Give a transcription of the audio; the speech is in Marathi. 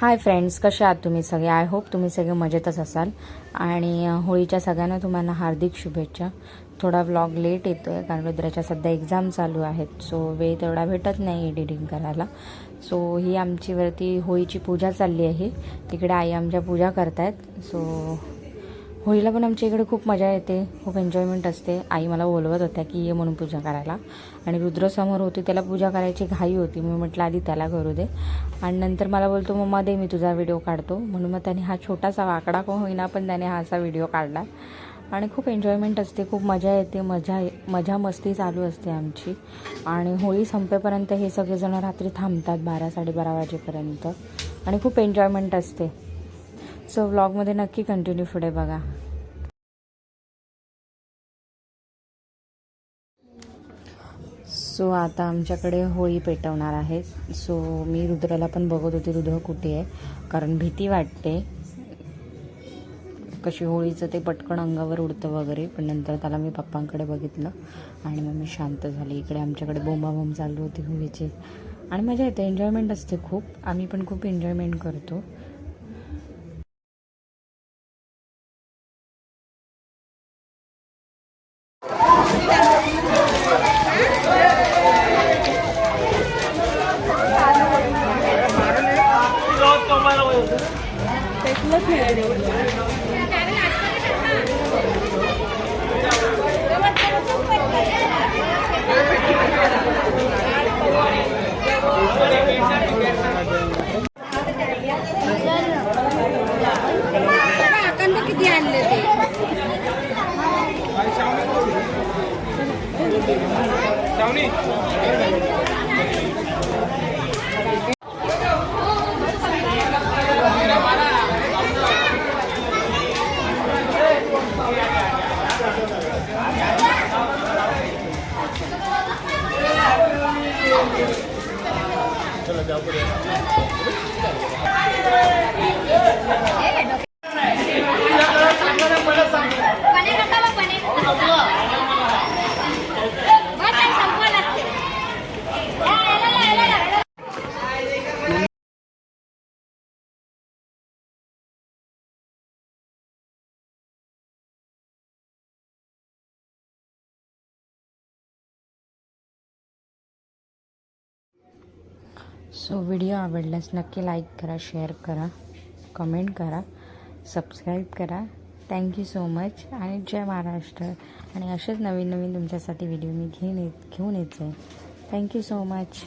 हाय फ्रेंड्स कसे आहात तुम्ही सगळे? आय होप तुम्ही सगळे मजेतच असाल. आणि होळीच्या सगळ्यांना तुम्हाला हार्दिक शुभेच्छा. थोडा व्लॉग लेट येतो आहे कारण रुद्राच्या सध्या एक्झाम चालू आहेत सो वेळ तेवढा भेटत नाही एडिटिंग करायला. सो ही आमची वरती होळीची पूजा चालली आहे. तिकडे आई आमच्या पूजा करतायत सो होळीला पण आमच्या इकडे खूप मजा येते खूप एन्जॉयमेंट असते. आई मला बोलवत होत्या की ये म्हणून पूजा करायला. आणि रुद्रसमोर होती त्याला पूजा करायची घाई होती. मी म्हटलं आधी त्याला करू दे. आणि नंतर मला बोलतो मम्मा दे मी तुझा व्हिडिओ काढतो. म्हणून मग त्याने हा छोटासा वाकडा को होईना पण त्याने हा असा व्हिडिओ काढला. आणि खूप एन्जॉयमेंट असते खूप मजा येते. मजा मजा मस्ती चालू असते आमची. आणि होळी संपेपर्यंत हे सगळेजण रात्री थांबतात बारा साडेबारा वाजेपर्यंत. आणि खूप एन्जॉयमेंट असते. सो व्लॉगमध्ये नक्की कंटिन्यू पुढे बघा. सो आता आमच्याकडे होळी पेटवणार आहे. सो मी रुद्राला पण बघत होते रुद्र कुठे आहे? कारण भीती वाटते. कशी होळीचं ते पटकन अंगावर उडतं वगैरे पण नंतर त्याला मी पप्पांकडे बघितलं आणि मग मी शांत झाली. इकडे आमच्याकडे बोंबाबोंब चालू होती होळीची. आणि मजा येते एन्जॉयमेंट असते खूप. आम्ही पण खूप एन्जॉयमेंट करतो. किती आणले ते যাওয়া করে सो व्हिडिओ आवडल्यास नक्की लाईक करा शेअर करा कमेंट करा सबस्क्राईब करा. थँक्यू सो मच आणि जय महाराष्ट्र. आणि असेच नवीन नवीन तुमच्यासाठी व्हिडिओ मी घेऊन येत घेऊन येत. जाईल थँक्यू सो मच